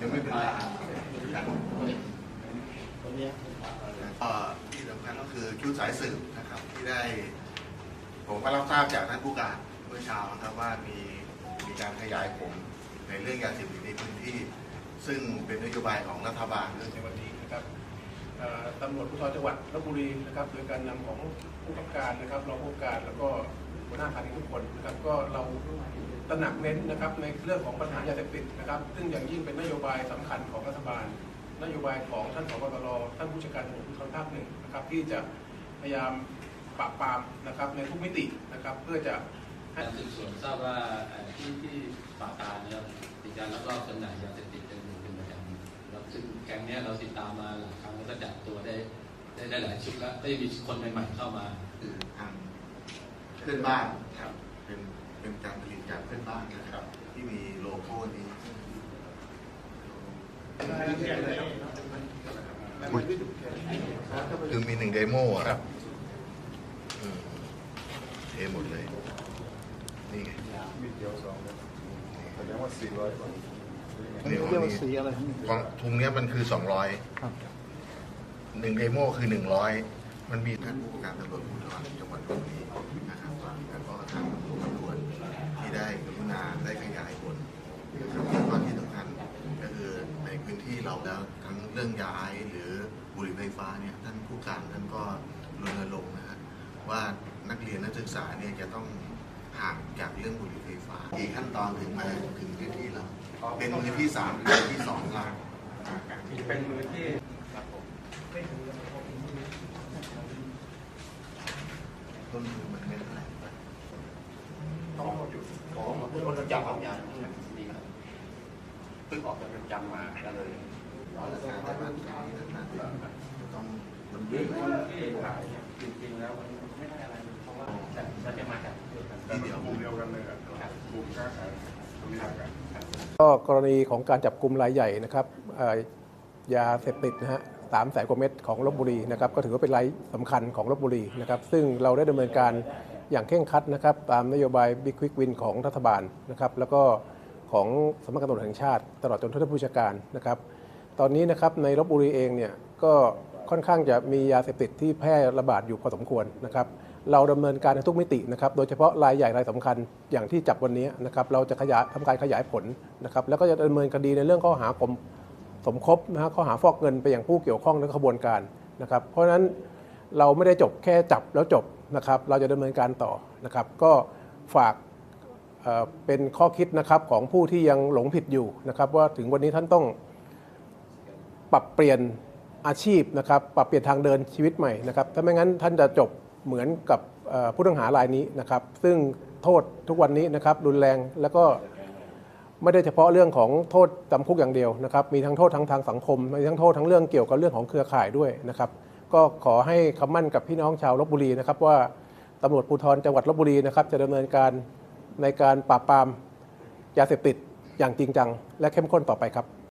มาตัวเนี้ยเอ่อที่สำคัญก็คือชุดสายสืบนะครับที่ได้ ผมก็รับทราบจากท่านผู้การเมื่อเช้านะครับว่ามีมีการขยายผลในเรื่องยาเสพติดในพื้นที่ ซึ่งเป็นนโยบายของรัฐบาลในวันนี้นะครับตำรวจภูธรจังหวัดลบบุรีนะครับโดยการนำของผู้กำกับการนะครับรองผู้กำกับการแล้วก็หัวหน้าฐานทุกคนนะครับก็เรา ตระหนักเน้นนะครับในเรื่องของปัญหายาเสพติดนะครับซึ่งอย่างยิ่งเป็นนโยบายสำคัญของรัฐบาล นโยบายของท่านผบตรท่านผู้จัดการตำรวจภูธรภาคหนึ่งนะครับที่จะพยายามปราบปรามนะครับในทุกมิตินะครับเพื่อจะให้การสืบสวนทราบว่าเอ่อที่ที่ป่าตาเนี่ยติดยาแล้วก็จำหน่ายยาเสพติดเป็นเป็นประจำแล้วซึ่งแก๊งเนี้ยเราติดตามมาหลายครั้งแล้วก็จับตัวได้ได้ได้หลายชุดแล้วก็ยังมีคนใหม่ๆเข้ามาคือทางเพื่อนบ้านครับเป็น เป็นการผลิตจากเพื่อนบ้านนะครับ ที่มีโลโก้นี้คือมีหนึ่งเดโมอะครับอืมเทหมดเลย นี่ไงมีเดียวสองเลยแสดงว่าสี่ร้อยกว่านี่เรียกว่าสีอะไรของถุงเนี้ยมันคือสองร้อยครับหนึ่งเดโมคือหนึ่งร้อย มันมีท่านผู้การตำรวจภูธรจังหวัดลบบุรีนะครับแล้วก็ทางตำรวจที่ได้กรุณาได้ขยายผลนะครับแล้วก็ที่สำคัญก็คือในพื้นที่เราแล้วทั้งเรื่องยาไอซ์หรือบุหรี่ไฟฟ้าเนี่ยท่านผู้การท่านก็รณรงค์นะฮะว่านักเรียนนักศึกษาเนี่ยจะต้องห่างจากเรื่องบุหรี่ไฟฟ้ากี่ขั้นตอนถึงมาถึงพื้นที่เราเป็นมือที่สามหรือมือที่สองเราเป็นมือที่ ต้นทุนมันไม่เท่าไหร่ ของอยู่ ของทุกคนจับของยาดีครับเพิ่งออกจากเรือนจำมาก็เลยต้องมันเยอะจริงๆแล้วมันไม่ได้อะไรเพราะว่าเราจะมาจากเดียวกันเดียวกลุ่มเดียวกันเลยครับกลุ่มค้าขายตรงนี้กันก็กรณีของการจับกลุ่มรายใหญ่นะครับยาเสพติดนะฮะสามแสนกว่าเม็ดของลบบุรีนะครับก็ถือว่าเป็นรายสำคัญของลบบุรีนะครับซึ่งเราได้ดำเนินการ อย่างเคร่งครัดนะครับตามนโยบาย Big Quick Win ของรัฐบาลนะครับแล้วก็ของสำนักงานตำรวจแห่งชาติ ตลอดจนท่านผู้จัดการนะครับ ตอนนี้นะครับในลบบุรีเองเนี่ยก็ค่อนข้างจะมียาเสพติดที่แพร่ระบาดอยู่พอสมควรนะครับ เราดำเนินการในทุกมิตินะครับ โดยเฉพาะรายใหญ่รายสำคัญอย่างที่จับวันนี้นะครับ เราจะขยายทำการขยายผลนะครับ แล้วก็จะดำเนินคดีในเรื่องข้อหากรมสมคบนะฮะข้อหาฟอกเงินไปอย่างผู้เกี่ยวข้องในขบวนการนะครับ เพราะฉะนั้นเราไม่ได้จบแค่จับแล้วจบ นะครับเราจะดำเนินการต่อนะครับ ก็ฝากเป็นข้อคิดนะครับของผู้ที่ยังหลงผิดอยู่นะครับว่าถึงวันนี้ท่านต้องปรับเปลี่ยนอาชีพนะครับปรับเปลี่ยนทางเดินชีวิตใหม่นะครับถ้าไม่งั้นท่านจะจบเหมือนกับผู้ต้องหารายนี้นะครับ ซึ่งโทษทุกวันนี้นะครับรุนแรงแล้วก็ไม่ได้เฉพาะเรื่องของโทษจำคุกอย่างเดียวนะครับ มีทั้งโทษทั้งทางสังคม มีทั้งโทษทั้งเรื่องเกี่ยวกับเรื่องของเครือข่ายด้วยนะครับ ก็ขอให้คำมั่นกับพี่น้องชาวลบบุรีนะครับว่าตำรวจภูธรจังหวัดลบบุรีนะครับจะดำเนินการในการปราบปรามยาเสพติดอย่างจริงจัง และเข้มข้นต่อไปครับ